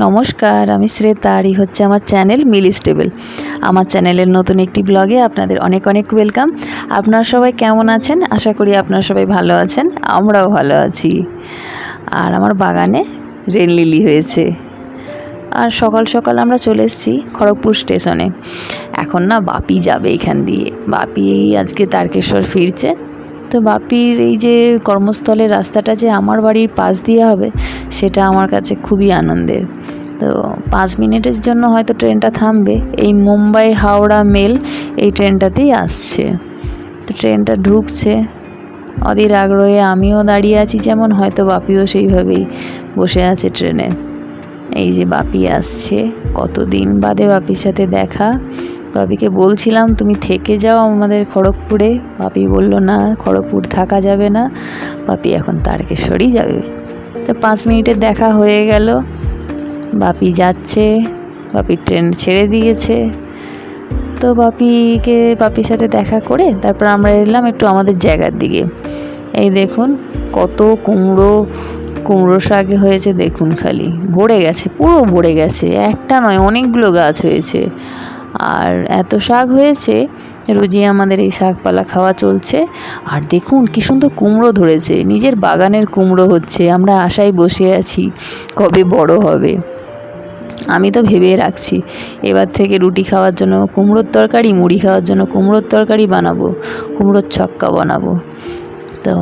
নমস্কার, আমি শ্রেতা, আর হচ্ছে আমার চ্যানেল মিলি স্টেবল আমার চ্যানেলের নতুন একটি ব্লগে আপনাদের অনেক অনেক ওয়েলকাম। আপনারা সবাই কেমন আছেন? আশা করি আপনারা সবাই ভালো আছেন, আমরাও ভালো আছি। আর আমার বাগানে রেল লিলি হয়েছে। আর সকাল সকাল আমরা চলে এসেছি খড়গপুর স্টেশনে। এখন না বাপি যাবে এখান দিয়ে। বাপি আজকে তারকেশ্বর ফিরছে। তো বাপির এই যে কর্মস্থলের রাস্তাটা যে আমার বাড়ির পাশ দিয়ে হবে, সেটা আমার কাছে খুবই আনন্দের। তো পাঁচ মিনিটের জন্য হয়তো ট্রেনটা থামবে। এই মুম্বাই হাওড়া মেল এই ট্রেনটাতেই আসছে। তো ট্রেনটা ঢুকছে। অধীর আগ্রহে আমিও দাঁড়িয়ে আছি যেমন, হয়তো বাপিও সেইভাবেই বসে আছে ট্রেনে। এই যে বাপি আসছে। কতদিন বাদে বাপির সাথে দেখা। বাপিকে বলছিলাম, তুমি থেকে যাও আমাদের খড়গপুরে। বাপি বলল, না, খড়গপুর থাকা যাবে না। বাপি এখন তারকেশ্বরই যাবে। তো পাঁচ মিনিটের দেখা হয়ে গেল। বাপি যাচ্ছে, বাপির ট্রেন ছেড়ে দিয়েছে। তো বাপিকে, বাপির সাথে দেখা করে তারপর আমরা এলাম একটু আমাদের জায়গার দিকে। এই দেখুন, কত কুমড়ো কুমড়ো শাক হয়েছে দেখুন খালি। ভরে গেছে, পুরো ভরে গেছে। একটা নয়, অনেকগুলো গাছ হয়েছে। আর এত শাক হয়েছে, রোজই আমাদের এই শাকপালা খাওয়া চলছে। আর দেখুন, কি সুন্দর কুমড়ো ধরেছে। নিজের বাগানের কুমড়ো হচ্ছে। আমরা আশায় বসে আছি, কবে বড় হবে। আমি তো ভেবে রাখছি, এবার থেকে রুটি খাওয়ার জন্য কুমড়োর তরকারি, মুড়ি খাওয়ার জন্য কুমড়োর তরকারি বানাবো, কুমড়োর ছক্কা বানাবো। তো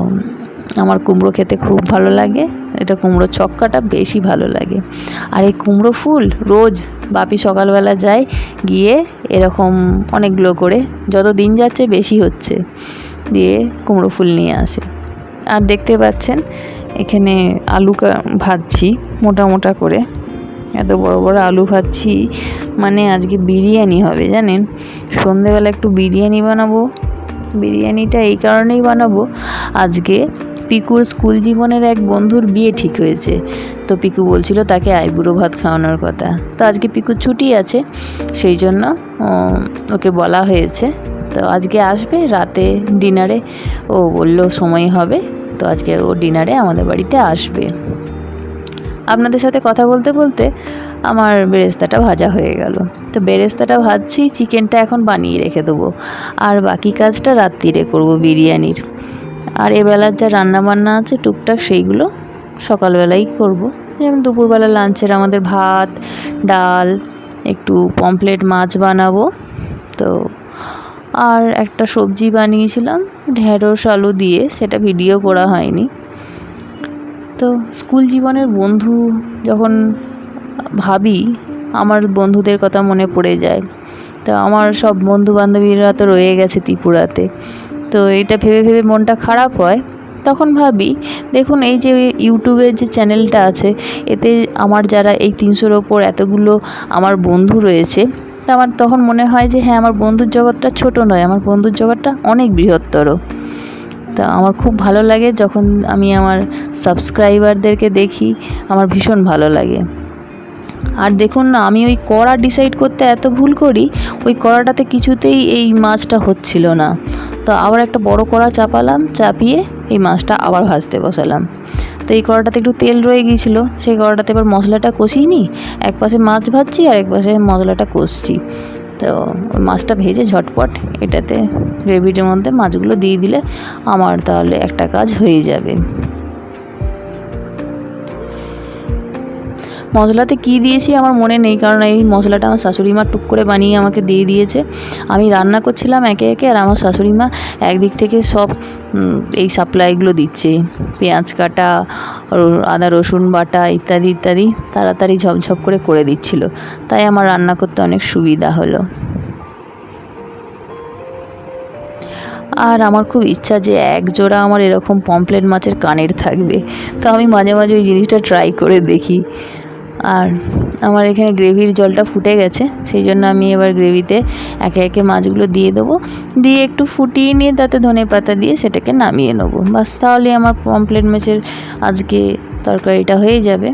আমার কুমড়ো খেতে খুব ভালো লাগে, এটা কুমড়ো ছক্কাটা বেশি ভালো লাগে। আর এই কুমড়ো ফুল রোজ বাপি সকালবেলা যায় গিয়ে এরকম অনেকগুলো করে, যত দিন যাচ্ছে বেশি হচ্ছে, দিয়ে কুমড়ো ফুল নিয়ে আসে। আর দেখতে পাচ্ছেন, এখানে আলু ভাজছি মোটা মোটা করে। এত বড় বড় আলু ভাজছি। মানে আজকে বিরিয়ানি হবে, জানেন? সন্ধেবেলা একটু বিরিয়ানি বানাবো। বিরিয়ানিটা এই কারণেই বানাবো। আজকে পিকুর স্কুল জীবনের এক বন্ধুর বিয়ে ঠিক হয়েছে। তো পিকু বলছিল তাকে আইবুড়ো ভাত খাওয়ানোর কথা। তো আজকে পিকুর ছুটি আছে, সেই জন্য ওকে বলা হয়েছে। তো আজকে আসবে, রাতে ডিনারে। ও বলল, সময় হবে। তো আজকে ও ডিনারে আমাদের বাড়িতে আসবে। আপনাদের সাথে কথা বলতে বলতে আমার বেরেস্তাটা ভাজা হয়ে গেল। তো বেরেস্তাটা ভাজছি, চিকেনটা এখন বানিয়ে রেখে দেবো। আর বাকি কাজটা রাত্রিরে করব বিরিয়ানির। আর এবেলার যা রান্না বান্না আছে টুকটাক সেইগুলো সকালবেলাই করব। যেমন দুপুরবেলা লাঞ্চের আমাদের ভাত, ডাল, একটু পমপ্লেট মাছ বানাবো। তো আর একটা সবজি বানিয়েছিলাম, ঢেঁড়স আলু দিয়ে, সেটা ভিডিও করা হয়নি। তো স্কুল জীবনের বন্ধু যখন ভাবি, আমার বন্ধুদের কথা মনে পড়ে যায়। তো আমার সব বন্ধু বান্ধবীরা তো রয়ে গেছে ত্রিপুরাতে। তো এটা ভেবে ভেবে মনটা খারাপ হয়। তখন ভাবি, দেখুন, এই যে ইউটিউবের যে চ্যানেলটা আছে, এতে আমার যারা এই তিনশোর ওপর এতগুলো আমার বন্ধু রয়েছে, তা আমার তখন মনে হয় যে হ্যাঁ আমার বন্ধুর জগৎটা ছোট নয়, আমার বন্ধুর জগৎটা অনেক বৃহত্তর। তা আমার খুব ভালো লাগে যখন আমি আমার সাবস্ক্রাইবারদেরকে দেখি, আমার ভীষণ ভালো লাগে। আর দেখুন না, আমি ওই কড়া ডিসাইড করতে এত ভুল করি, ওই কড়াটাতে কিছুতেই এই মাছটা হচ্ছিল না। তো আবার একটা বড় কড়া চাপালাম, চাপিয়ে এই মাছটা আবার ভাজতে বসালাম। তো এই কড়াটাতে একটু তেল রয়ে গিয়েছিল, সেই কড়াটাতে এবার মশলাটা কষিয়ে নিই। এক পাশে মাছ ভাজছি আর এক পাশে মশলাটা কষছি। তো মাছটা ভেজে ঝটপট এটাতে গ্রেভিটির মধ্যে মাছগুলো দিয়ে দিলে আমার তাহলে একটা কাজ হয়ে যাবে। মশলাতে কি দিয়েছি আমার মনে নেই, কারণ এই মশলাটা আমার শাশুড়ি মা টুক করে বানিয়ে আমাকে দিয়ে দিয়েছে। আমি রান্না করছিলাম একে একে আর আমার শাশুড়ি মা একদিক থেকে সব এই সাপ্লাইগুলো দিচ্ছে। পেঁয়াজ কাটা আদা, রসুন বাটা ইত্যাদি ইত্যাদি তাড়াতাড়ি ঝপঝপ করে করে দিচ্ছিল। তাই আমার রান্না করতে অনেক সুবিধা হলো। আর আমার খুব ইচ্ছা যে এক জোড়া আমার এরকম পমপ্লেট মাছের কানের থাকবে। তো আমি মাঝে মাঝে ওই জিনিসটা ট্রাই করে দেখি। আর আমার এখানে গ্রেভির জলটা ফুটে গেছে, সেই জন্য আমি এবার গ্রেভিতে একে একে মাছগুলো দিয়ে দেবো। দিয়ে একটু ফুটিয়ে নিয়ে তাতে ধনে পাতা দিয়ে সেটাকে নামিয়ে নেব। বাস তাহলে আমার পমপ্লেট মাছের আজকে তরকারিটা হয়ে যাবে।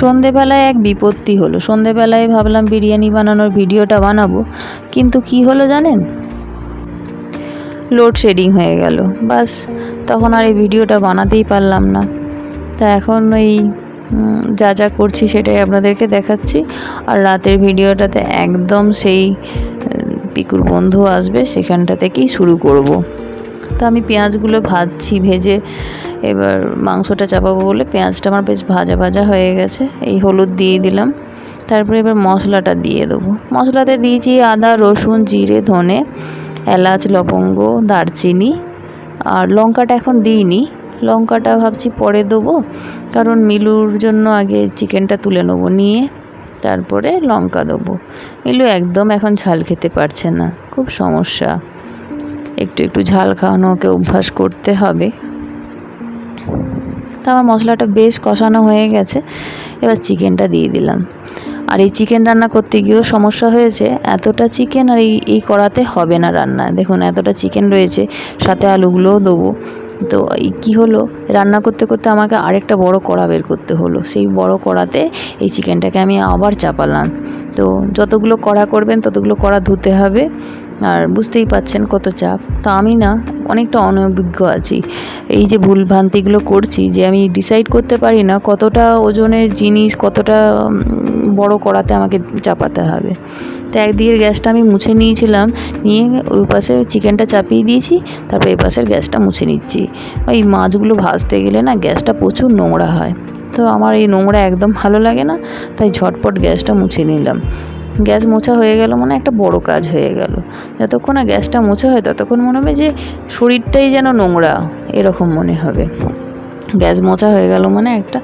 সন্ধেবেলায় এক বিপত্তি হলো। সন্ধেবেলায় ভাবলাম বিরিয়ানি বানানোর ভিডিওটা বানাবো, কিন্তু কি হলো জানেন? লোডশেডিং হয়ে গেল। বাস, তখন আর এই ভিডিওটা বানাতেই পারলাম না। তা এখন ওই যা যা করছি সেটাই আপনাদেরকে দেখাচ্ছি। আর রাতের ভিডিওটাতে একদম সেই পিকুর বন্ধু আসবে, সেখানটা থেকেই শুরু করব। তো আমি পেঁয়াজগুলো ভাজছি, ভেজে এবার মাংসটা চাপাবো বলে পেঁয়াজটা আমার বেশ ভাজা ভাজা হয়ে গেছে, এই হলুদ দিয়ে দিলাম। তারপরে এবার মশলাটা দিয়ে দেবো। মশলাতে দিয়েছি আদা, রসুন, জিরে, ধনে, এলাচ, লবঙ্গ, দারচিনি, আর লঙ্কাটা এখন দিইনি। লঙ্কাটা ভাবছি পরে দেবো, কারণ মিলুর জন্য আগে চিকেনটা তুলে নেব নিয়ে, তারপরে লঙ্কা দেবো। মিলু একদম এখন ঝাল খেতে পারছে না, খুব সমস্যা। একটু একটু ঝাল খাওয়ানো, ওকে অভ্যাস করতে হবে। তো আমার মশলাটা বেশ কষানো হয়ে গেছে। এবার চিকেনটা দিয়ে দিলাম। আর এই চিকেন রান্না করতে গিয়েও সমস্যা হয়েছে, এতটা চিকেন আর এই এই কড়াতে হবে না রান্না। দেখুন, এতটা চিকেন রয়েছে, সাথে আলুগুলোও দেবো। তো এই কী হলো? রান্না করতে করতে আমাকে আরেকটা বড় কড়া বের করতে হলো। সেই বড় কড়াতে এই চিকেনটাকে আমি আবার চাপালাম। তো যতগুলো কড়া করবেন, ততগুলো কড়া ধুতে হবে। আর বুঝতেই পাচ্ছেন কত চাপ। তো আমি না অনেকটা অনভিজ্ঞ আছি। এই যে ভুল ভ্রান্তিগুলো করছি যে আমি ডিসাইড করতে পারি না কতটা ওজনের জিনিস, কতটা বড় কড়াতে আমাকে চাপাতে হবে। তো একদিকে গ্যাসটা আমি মুছে নিয়েছিলাম, নিয়ে ওই পাশে চিকেনটা চাপিয়ে দিয়েছি, তারপর এই পাশের গ্যাসটা মুছে নিচ্ছি। ওই মাছগুলো ভাজতে গেলে না গ্যাসটা প্রচুর নোংরা হয়। তো আমার এই নোংরা একদম ভালো লাগে না, তাই ঝটপট গ্যাসটা মুছে নিলাম। গ্যাস মোছা হয়ে গেল মানে একটা বড় কাজ হয়ে গেল। যতক্ষণ না গ্যাসটা মোছা হয় ততক্ষণ মনে হবে যে শরীরটাই যেন নোংরা, এরকম মনে হবে। গ্যাস মোছা হয়ে গেল মানে একটা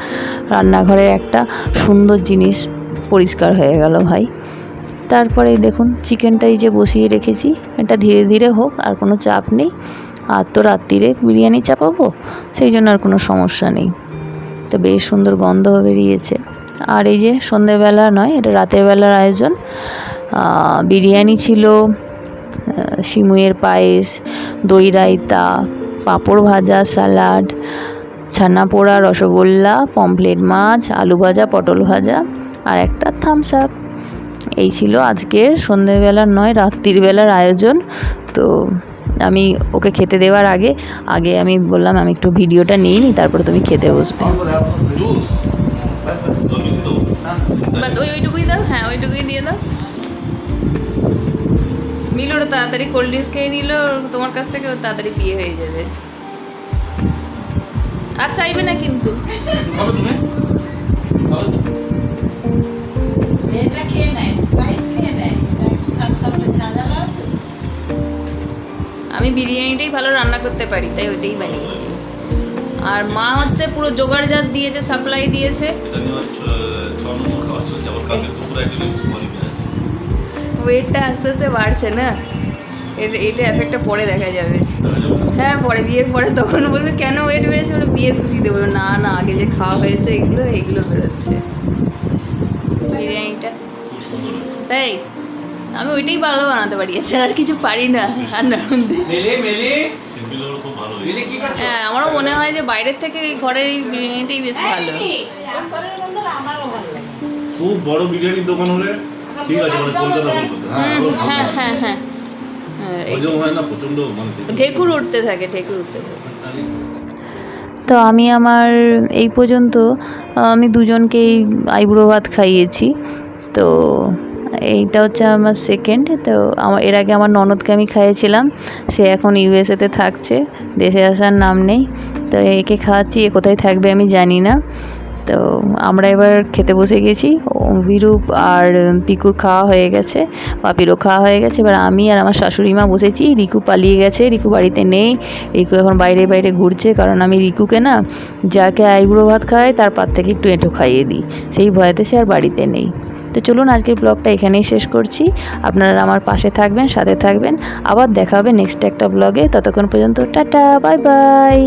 রান্নাঘরের একটা সুন্দর জিনিস পরিষ্কার হয়ে গেল ভাই। তারপরে দেখুন চিকেনটাই যে বসিয়ে রেখেছি, এটা ধীরে ধীরে হোক, আর কোনো চাপ নেই। আর তো রাত্রিরে বিরিয়ানি চাপাবো, সেই জন্য আর কোনো সমস্যা নেই। তো বেশ সুন্দর গন্ধ বেরিয়েছে। আর এই যে সন্ধেবেলা নয়, এটা রাতের বেলার আয়োজন। বিরিয়ানি ছিল সিমুইয়ের পায়েস, দই রায়তা, পাঁপড় ভাজা স্যালাড ছানা পোড়া, রসগোল্লা, পমফ্লেট মাছ, আলু ভাজা, পটল ভাজা, আর একটা থামস আপ এই ছিল আজকের সন্ধেবেলার নয়, রাত্রির বেলার আয়োজন। তো আমি ওকে খেতে দেওয়ার আগে আগে আমি বললাম আমি একটু ভিডিওটা নিই, তারপরে তুমি খেতে বসবে। বাস ওই ওইটুকুই দাও? হ্যাঁ ওইটুকুই দিয়ে দাও। মিলোর তাড়াতাড়ি কোল্ড ড্রিঙ্কস খেয়ে নিল তোমার কাছ থেকে ওর তাড়াতাড়ি বিয়ে হয়ে যাবে। আর চাইবে না কিন্তু? এটা খেয়ে নেয় স্প্রাইট খেয়ে নেয় থামস আপটা ঝাঁঝালো আছে? আমি বিরিয়ানিটাই ভালো রান্না করতে পারি তাই ওইটাই বানিয়েছি। আর মা হচ্ছে পুরো জোগাড় জোগাড়জাত দিয়েছে সাপ্লাই দিয়েছে। ওয়েটটা আস্তে আস্তে বাড়ছে না? এটা এটা এফেক্টটা পরে দেখা যাবে। হ্যাঁ পরে বিয়ের পরে তখন বলবে কেন ওয়েট বেড়েছে? বলে বিয়ের খুশিতে বলব না না আগে যে খাওয়া হয়েছে এগুলো এইগুলো বেরোচ্ছে। বিরিয়ানিটা। তাই আমি ওইটাই ভালো বানাতে পারি এছাড়া আর কিছু পারি না রান্নার হ্যাঁ আমারও মনে হয় যে বাইরের থেকে এই ঘরের এই বিরিয়ানিটাই বেশ ভালো। খুব বড় বিরিয়ানির দোকান হলে ঠিক আছে মানে কলকাতা হ্যাঁ হ্যাঁ হ্যাঁ হ্যাঁ। হ্যাঁ, মানে ঢেকুর উঠতে থাকে ঢেকুর উঠতে থাকে। তো আমি আমার এই পর্যন্ত আমি দুজনকেই আইবুড়ো ভাত খাইয়েছি। তো এইটা হচ্ছে আমার সেকেন্ড তো আমার, এর আগে আমার ননদকে আমি খাইয়েছিলাম, সে এখন ইউএসএতে থাকছে, দেশে আসার নাম নেই, তো একে খাওয়াচ্ছি, এ কোথায় থাকবে আমি জানি না, তো আমরা এবার খেতে বসে গেছি বিরূপ আর পিকুর খাওয়া হয়ে গেছে, পাপিরও খাওয়া হয়ে গেছে, এবার আমি আর আমার শাশুড়ি মা বসেছি, রিকু পালিয়ে গেছে, রিকু বাড়িতে নেই, রিকু এখন বাইরে বাইরে ঘুরছে, কারণ আমি রিকুকে না, যাকে আইবুড়ো ভাত খাওয়াই, তার পার থেকে একটু এঁটো খাইয়ে দিই, সেই ভয়েতে সে আর বাড়িতে নেই। তো চলুন আজকের ব্লগটা এখানেই শেষ করছি। আপনারা আমার পাশে থাকবেন, সাথে থাকবেন। আবার দেখা হবে নেক্সট একটা ব্লগে ততক্ষণ পর্যন্ত টাটা বাই বাই